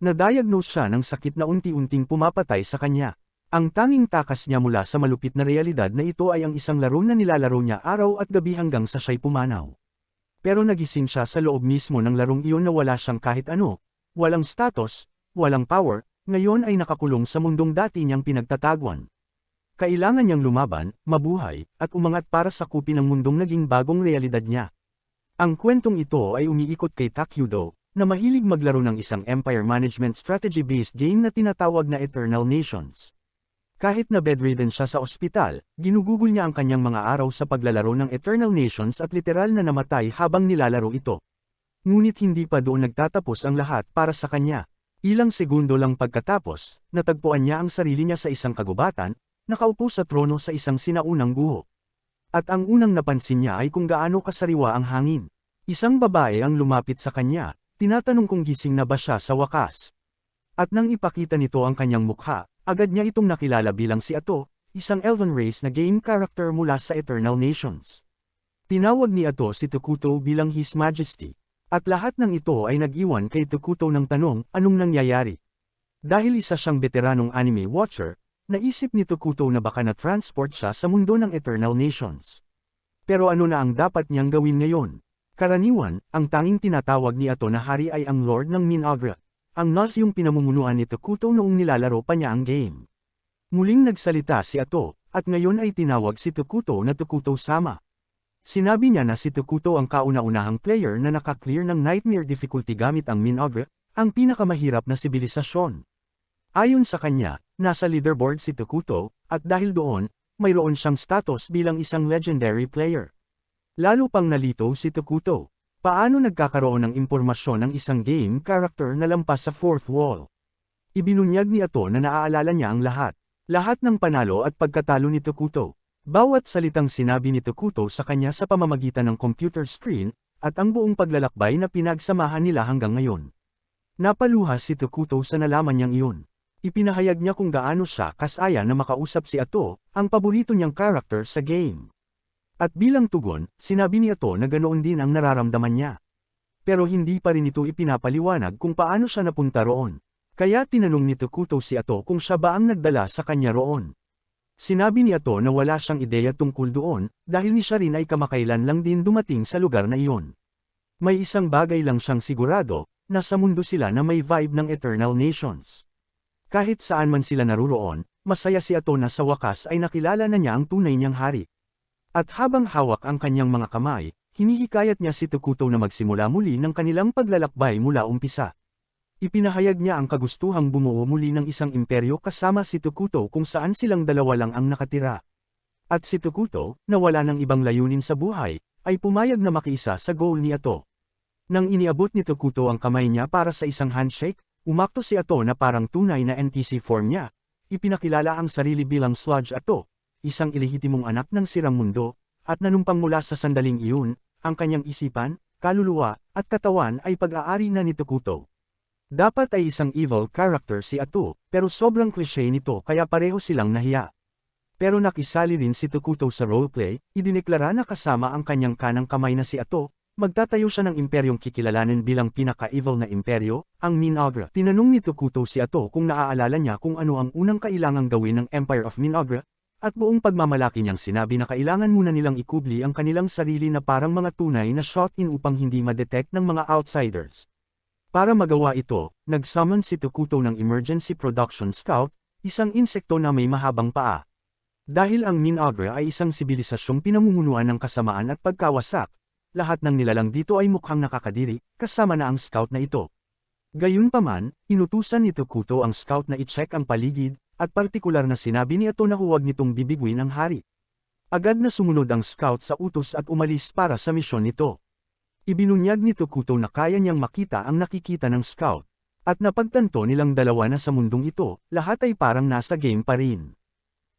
Na-diagnose siya ng sakit na unti-unting pumapatay sa kanya. Ang tanging takas niya mula sa malupit na realidad na ito ay ang isang laro na nilalaro niya araw at gabi hanggang sa siya'y pumanaw. Pero nagising siya sa loob mismo ng larong iyon na wala siyang kahit ano, walang status, walang power, ngayon ay nakakulong sa mundong dati niyang pinagtatagwan. Kailangan niyang lumaban, mabuhay, at umangat para sakupin ang mundong naging bagong realidad niya. Ang kwentong ito ay umiikot kay Takyudo, na mahilig maglaro ng isang empire management strategy-based game na tinatawag na Eternal Nations. Kahit na bedridden siya sa ospital, ginugugol niya ang kanyang mga araw sa paglalaro ng Eternal Nations at literal na namatay habang nilalaro ito. Ngunit hindi pa doon nagtatapos ang lahat para sa kanya. Ilang segundo lang pagkatapos, natagpuan niya ang sarili niya sa isang kagubatan, nakaupo sa trono sa isang sinaunang guho. At ang unang napansin niya ay kung gaano kasariwa ang hangin. Isang babae ang lumapit sa kanya, tinatanong kung gising na ba siya sa wakas. At nang ipakita nito ang kanyang mukha, Agad niya itong nakilala bilang si Ato, isang elven race na game character mula sa Eternal Nations. Tinawag ni Ato si Tukuto bilang His Majesty, at lahat ng ito ay nag-iwan kay Tukuto ng tanong anong nangyayari. Dahil isa siyang veteranong anime watcher, naisip ni Tukuto na baka na-transport siya sa mundo ng Eternal Nations. Pero ano na ang dapat niyang gawin ngayon? Karaniwan, ang tanging tinatawag ni Ato na hari ay ang Lord ng Minagra. Ang Naz yung pinamumunuan ni Tokuto noong nilalaro pa niya ang game. Muling nagsalita si Ato, at ngayon ay tinawag si Tokuto na Tokuto-sama. Sinabi niya na si Tokuto ang kauna-unahang player na nakaklear ng Nightmare difficulty gamit ang Minogre, ang pinakamahirap na sibilisasyon. Ayon sa kanya, nasa leaderboard si Tokuto, at dahil doon, mayroon siyang status bilang isang legendary player. Lalo pang nalito si Tokuto. Paano nagkakaroon ng impormasyon ng isang game character na lampas sa fourth wall? Ibinunyag ni Ato na naaalala niya ang lahat. Lahat ng panalo at pagkatalo ni Tokuto. Bawat salitang sinabi ni Tokuto sa kanya sa pamamagitan ng computer screen, at ang buong paglalakbay na pinagsamahan nila hanggang ngayon. Napaluha si Tokuto sa nalaman niyang iyon. Ipinahayag niya kung gaano siya kasaya na makausap si Ato, ang paborito niyang character sa game. At bilang tugon, sinabi ni Ato na ganoon din ang nararamdaman niya. Pero hindi pa rin ito ipinapaliwanag kung paano siya napunta roon. Kaya tinanong ni Tokuto si Ato kung siya ba ang nagdala sa kanya roon. Sinabi ni Ato na wala siyang ideya tungkol doon, dahil ni siya rin ay kamakailan lang din dumating sa lugar na iyon. May isang bagay lang siyang sigurado, na sa mundo sila na may vibe ng Eternal Nations. Kahit saan man sila naruroon, masaya si Ato na sa wakas ay nakilala na niya ang tunay niyang hari. At habang hawak ang kanyang mga kamay, hinihikayat niya si Tokuto na magsimula muli ng kanilang paglalakbay mula umpisa. Ipinahayag niya ang kagustuhang bumuo muli ng isang imperyo kasama si Tokuto kung saan silang dalawa lang ang nakatira. At si Tokuto, na wala ng ibang layunin sa buhay, ay pumayag na makiisa sa goal ni Ato. Nang iniabot ni Tokuto ang kamay niya para sa isang handshake, umakto si Ato na parang tunay na NPC form niya. Ipinakilala ang sarili bilang Sludge Ato, isang ilihitimong anak ng sirang mundo, at nanumpang mula sa sandaling iyon, ang kanyang isipan, kaluluwa, at katawan ay pag-aari na ni Tokuto. Dapat ay isang evil character si Ato, pero sobrang cliché nito kaya pareho silang nahiya. Pero nakisali rin si Tokuto sa roleplay, idineklara na kasama ang kanyang kanang kamay na si Ato, magtatayo siya ng imperyong kikilalanin bilang pinaka-evil na imperyo, ang Minagra. Tinanong ni Tokuto si Ato kung naaalala niya kung ano ang unang kailangang gawin ng Empire of Minagra, at buong pagmamalaki niyang sinabi na kailangan muna nilang ikubli ang kanilang sarili na parang mga tunay na shot-in upang hindi ma-detect ng mga outsiders. Para magawa ito, nag-summon si Tokuto ng Emergency Production Scout, isang insekto na may mahabang paa. Dahil ang Minagra ay isang sibilisasyong pinamumunuan ng kasamaan at pagkawasak, lahat ng nilalang dito ay mukhang nakakadiri, kasama na ang scout na ito. Gayunpaman, inutusan ni Tokuto ang scout na i-check ang paligid, at partikular na sinabi ni Ato na huwag nitong bibigwin ang hari. Agad na sumunod ang scout sa utos at umalis para sa misyon nito. Ibinunyag ni Tokuto na kaya niyang makita ang nakikita ng scout. At napagtanto nilang dalawa na sa mundong ito, lahat ay parang nasa game pa rin.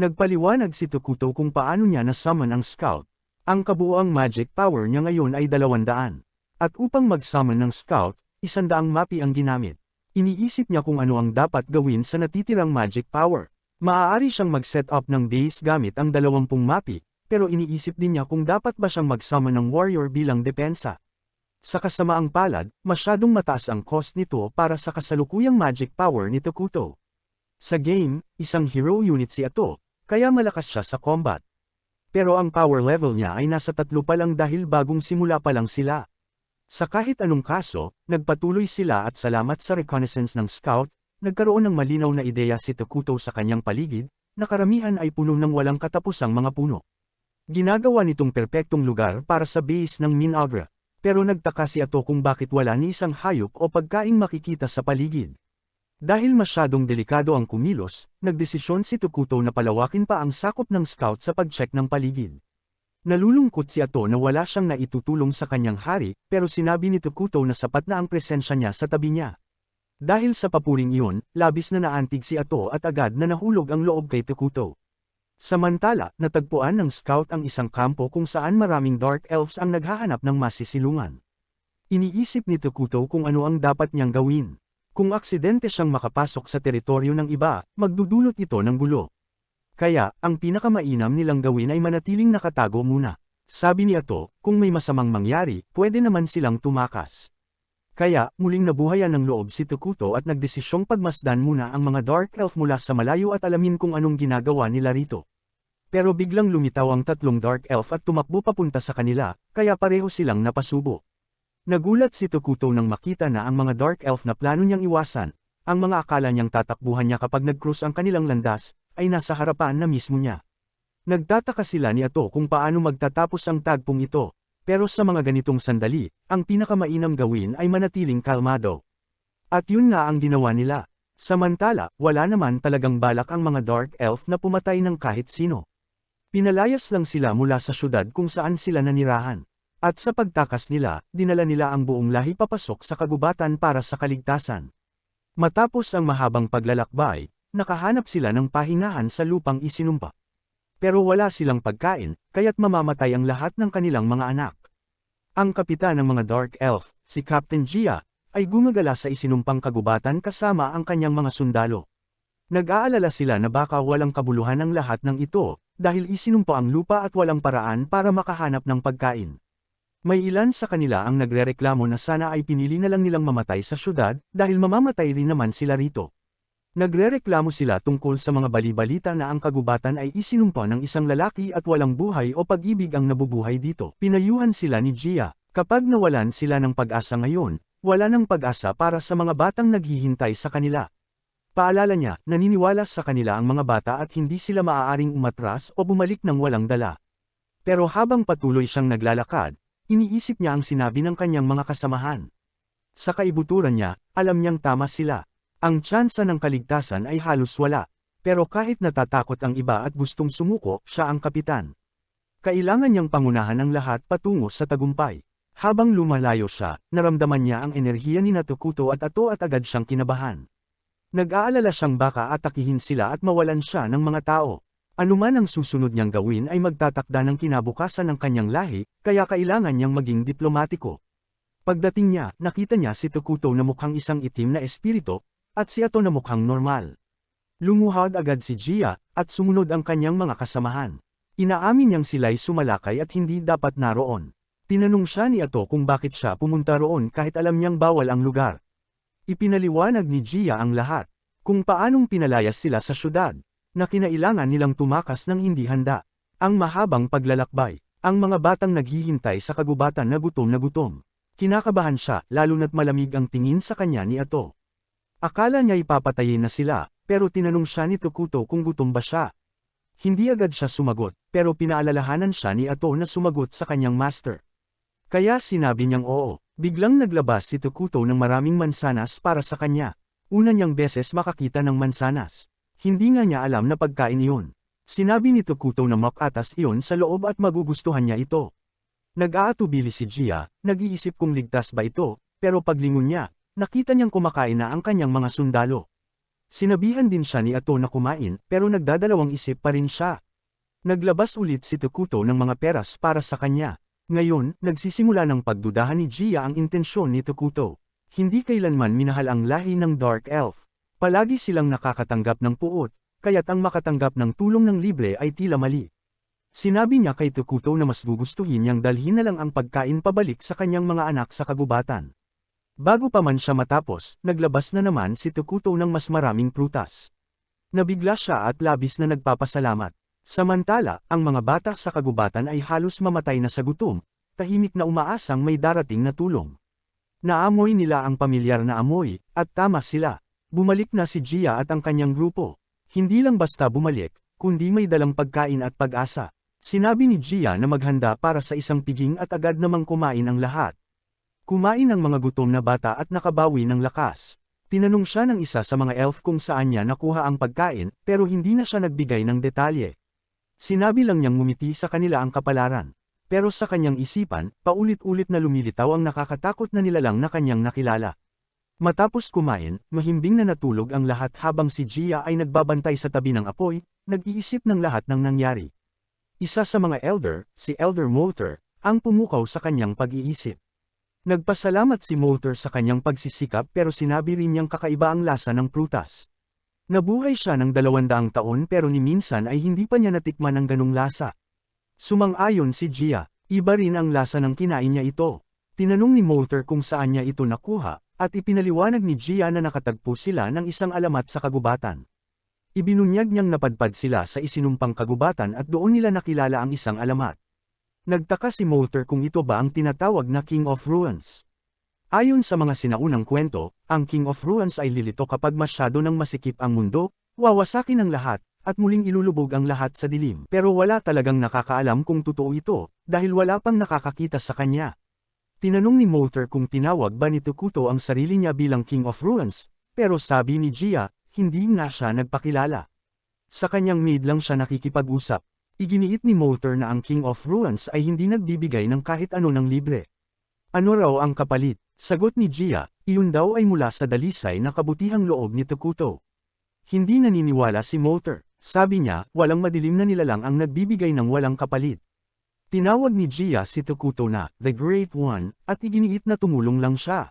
Nagpaliwanag si Tokuto kung paano niya na-summon ang scout. Ang kabuoang magic power niya ngayon ay dalawandaan. At upang mag-summon ng scout, isandaang mapi ang ginamit. Iniisip niya kung ano ang dapat gawin sa natitirang magic power. Maaari siyang mag-set up ng base gamit ang 20 mapi, pero iniisip din niya kung dapat ba siyang mag-summon ng warrior bilang depensa. Sa kasamaang palad, masyadong mataas ang cost nito para sa kasalukuyang magic power ni Tokuto. Sa game, isang hero unit si Ato, kaya malakas siya sa combat. Pero ang power level niya ay nasa tatlo pa lang dahil bagong simula pa lang sila. Sa kahit anong kaso, nagpatuloy sila at salamat sa reconnaissance ng scout, nagkaroon ng malinaw na ideya si Tokuto sa kanyang paligid, na karamihan ay puno ng walang katapusang mga puno. Ginagawa nitong perpektong lugar para sa base ng Minagra pero nagtaka si Ato kung bakit wala ni isang hayop o pagkaing makikita sa paligid. Dahil masyadong delikado ang kumilos, nagdesisyon si Tukuto na palawakin pa ang sakop ng scout sa pag-check ng paligid. Nalulungkot si Ato na wala siyang naitutulong sa kanyang hari, pero sinabi ni Tukuto na sapat na ang presensya niya sa tabi niya. Dahil sa papuring iyon, labis na naantig si Ato at agad na nahulog ang loob kay Tukuto. Samantala, natagpuan ng scout ang isang kampo kung saan maraming dark elves ang naghahanap ng masisilungan. Iniisip ni Tokuto kung ano ang dapat niyang gawin. Kung aksidente siyang makapasok sa teritoryo ng iba, magdudulot ito ng gulo. Kaya, ang pinakamainam nilang gawin ay manatiling nakatago muna. Sabi ni Ato, kung may masamang mangyari, pwede naman silang tumakas. Kaya, muling nabuhayan ng loob si Tokuto at nagdesisyong pagmasdan muna ang mga Dark Elf mula sa malayo at alamin kung anong ginagawa nila rito. Pero biglang lumitaw ang tatlong Dark Elf at tumakbo papunta sa kanila, kaya pareho silang napasubo. Nagulat si Tokuto nang makita na ang mga Dark Elf na plano niyang iwasan, ang mga akala niyang tatakbuhan niya kapag nag-cruise ang kanilang landas, ay nasa harapan na mismo niya. Nagtataka sila ni Ato kung paano magtatapos ang tagpong ito, pero sa mga ganitong sandali, ang pinakamainam gawin ay manatiling kalmado. At yun nga ang ginawa nila. Samantala, wala naman talagang balak ang mga Dark Elf na pumatay ng kahit sino. Pinalayas lang sila mula sa syudad kung saan sila nanirahan. At sa pagtakas nila, dinala nila ang buong lahi papasok sa kagubatan para sa kaligtasan. Matapos ang mahabang paglalakbay, nakahanap sila ng pahingahan sa lupang isinumpa. Pero wala silang pagkain, kaya't mamamatay ang lahat ng kanilang mga anak. Ang kapitan ng mga Dark Elf, si Captain Gia, ay gumagala sa isinumpang kagubatan kasama ang kanyang mga sundalo. Nag-aalala sila na baka walang kabuluhan ang lahat ng ito, dahil isinumpa ang lupa at walang paraan para makahanap ng pagkain. May ilan sa kanila ang nagrereklamo na sana ay pinili na lang nilang mamatay sa syudad, dahil mamamatay rin naman sila rito. Nagrereklamo sila tungkol sa mga balibalita na ang kagubatan ay isinumpa ng isang lalaki at walang buhay o pag-ibig ang nabubuhay dito. Pinayuhan sila ni Gia, kapag nawalan sila ng pag-asa ngayon, wala ng pag-asa para sa mga batang naghihintay sa kanila. Paalala niya, naniniwala sa kanila ang mga bata at hindi sila maaaring umatras o bumalik ng walang dala. Pero habang patuloy siyang naglalakad, iniisip niya ang sinabi ng kanyang mga kasamahan. Sa kaibuturan niya, alam niyang tama sila. Ang tsansa ng kaligtasan ay halos wala, pero kahit natatakot ang iba at gustong sumuko, siya ang kapitan. Kailangan niyang pangunahan ang lahat patungo sa tagumpay. Habang lumalayo siya, naramdaman niya ang enerhiya ni Natukuto at ato at agad siyang kinabahan. Nag-aalala siyang baka atakihin sila at mawalan siya ng mga tao. Anuman ang susunod niyang gawin ay magtatakda ng kinabukasan ng kanyang lahi, kaya kailangan niyang maging diplomatiko. Pagdating niya, nakita niya si Tokuto na mukhang isang itim na espiritu, at si Ato na mukhang normal. Lumuhad agad si Gia, at sumunod ang kanyang mga kasamahan. Inaamin niyang sila'y sumalakay at hindi dapat naroon. Tinanong siya ni Ato kung bakit siya pumunta roon kahit alam niyang bawal ang lugar. Ipinaliwanag ni Gia ang lahat, kung paanong pinalayas sila sa syudad, na kinailangan nilang tumakas ng hindi handa. Ang mahabang paglalakbay, ang mga batang naghihintay sa kagubatan na gutom na gutom. Kinakabahan siya, lalo na't malamig ang tingin sa kanya ni Ato. Akala niya ipapatayin na sila, pero tinanong siya ni Tokuto kung gutom ba siya. Hindi agad siya sumagot, pero pinaalalahanan siya ni Ato na sumagot sa kanyang master. Kaya sinabi niyang oo, biglang naglabas si Tokuto ng maraming mansanas para sa kanya. Una niyang beses makakita ng mansanas. Hindi nga niya alam na pagkain iyon. Sinabi ni Tokuto na makatas iyon sa loob at magugustuhan niya ito. Nag-aatubili si Gia, nag-iisip kung ligtas ba ito, pero paglingon niya, Nakita niyang kumakain na ang kanyang mga sundalo. Sinabihan din siya ni Ato na kumain, pero nagdadalawang isip pa rin siya. Naglabas ulit si Tokuto ng mga peras para sa kanya. Ngayon, nagsisimula ng pagdudahan ni Gia ang intensyon ni Tokuto. Hindi kailanman minahal ang lahi ng Dark Elf. Palagi silang nakakatanggap ng puot, kaya't ang makatanggap ng tulong ng libre ay tila mali. Sinabi niya kay Tukuto na mas gugustuhin niyang dalhin na lang ang pagkain pabalik sa kanyang mga anak sa kagubatan. Bago pa man siya matapos, naglabas na naman si Tukuto ng mas maraming prutas. Nabigla siya at labis na nagpapasalamat. Samantala, ang mga bata sa kagubatan ay halos mamatay na sa gutom, tahimik na umaasang may darating na tulong. Naamoy nila ang pamilyar na amoy, at tama sila. Bumalik na si Gia at ang kanyang grupo. Hindi lang basta bumalik, kundi may dalang pagkain at pag-asa. Sinabi ni Gia na maghanda para sa isang piging at agad namang kumain ang lahat. Kumain ang mga gutom na bata at nakabawi ng lakas. Tinanong siya ng isa sa mga elf kung saan niya nakuha ang pagkain, pero hindi na siya nagbigay ng detalye. Sinabi lang niyang ngumiti sa kanila ang kapalaran. Pero sa kanyang isipan, paulit-ulit na lumilitaw ang nakakatakot na nilalang na kanyang nakilala. Matapos kumain, mahimbing na natulog ang lahat habang si Gia ay nagbabantay sa tabi ng apoy, nag-iisip ng lahat ng nangyari. Isa sa mga elder, si Elder Moulter, ang pumukaw sa kanyang pag-iisip. Nagpasalamat si Moulter sa kanyang pagsisikap pero sinabi rin niyang kakaiba ang lasa ng prutas. Nabuhay siya ng dalawandaang taon pero ni minsan ay hindi pa niya natikman ang ganong lasa. Sumang-ayon si Gia, iba rin ang lasa ng kinain niya ito. Tinanong ni Moulter kung saan niya ito nakuha, at ipinaliwanag ni Gia na nakatagpo sila ng isang alamat sa kagubatan. Ibinunyag niyang napadpad sila sa isinumpang kagubatan at doon nila nakilala ang isang alamat. Nagtaka si Moulter kung ito ba ang tinatawag na King of Ruins. Ayon sa mga sinaunang kwento, ang King of Ruins ay lilito kapag masyado nang masikip ang mundo, wawasakin ang lahat, at muling ilulubog ang lahat sa dilim. Pero wala talagang nakakaalam kung totoo ito, dahil wala pang nakakakita sa kanya. Tinanong ni Moulter kung tinawag ba ni Tukuto ang sarili niya bilang King of Ruins, pero sabi ni Gia, hindi nga siya nagpakilala. Sa kanyang maid lang siya nakikipag-usap. Iginiit ni Moulter na ang King of Ruins ay hindi nagbibigay ng kahit ano ng libre. Ano raw ang kapalit? Sagot ni Gia, iyon daw ay mula sa dalisay na kabutihang loob ni Tukuto. Hindi naniniwala si Moulter. Sabi niya, walang madilim na nilalang ang nagbibigay ng walang kapalit. Tinawag ni Gia si Tukuto na, The Great One, at iginiit na tumulong lang siya.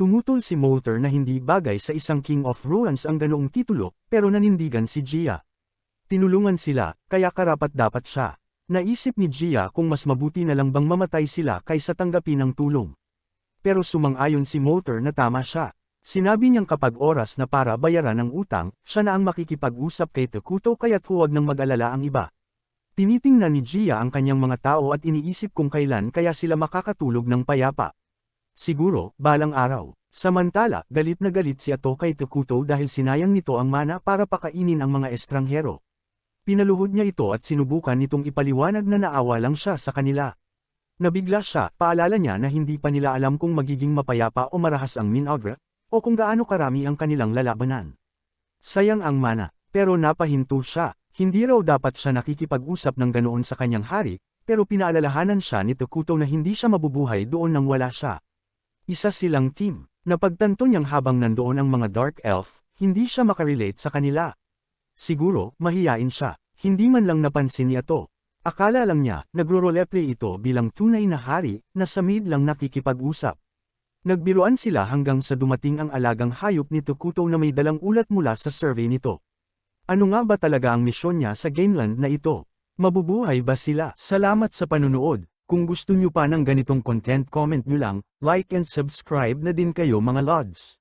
Tumutol si Moulter na hindi bagay sa isang King of Ruins ang ganoong titulo, pero nanindigan si Gia. Tinulungan sila, kaya karapat dapat siya. Naisip ni Gia kung mas mabuti na lang bang mamatay sila kaysa tanggapin ang tulong. Pero sumang-ayon si Moulter na tama siya. Sinabi niyang kapag oras na para bayaran ang utang, siya na ang makikipag-usap kay Tekuto kaya't huwag nang mag-alala ang iba. Tinitingnan ni Gia ang kanyang mga tao at iniisip kung kailan kaya sila makakatulog ng payapa. Siguro, balang araw. Samantala, galit na galit si Ato kay Tekuto dahil sinayang nito ang mana para pakainin ang mga estranghero. Pinaluhod niya ito at sinubukan nitong ipaliwanag na naawa lang siya sa kanila. Nabigla siya, paalala niya na hindi pa nila alam kung magiging mapayapa o marahas ang Minagra, o kung gaano karami ang kanilang lalabanan. Sayang ang mana, pero napahinto siya, hindi raw dapat siya nakikipag-usap ng ganoon sa kanyang hari, pero pinaalalahanan siya ni Tokuto na hindi siya mabubuhay doon nang wala siya. Isa silang team, napagtanto niyang habang nandoon ang mga Dark Elf, hindi siya makarelate sa kanila. Siguro, mahiyain siya, hindi man lang napansin niya to. Akala lang niya, nagro-roleplay ito bilang tunay na hari, na sa mid lang nakikipag-usap. Nagbiruan sila hanggang sa dumating ang alagang hayop ni Tokuto na may dalang ulat mula sa survey nito. Ano nga ba talaga ang misyon niya sa Gameland na ito? Mabubuhay ba sila? Salamat sa panunood. Kung gusto nyo pa ng ganitong content comment nyo lang, like and subscribe na din kayo mga lods.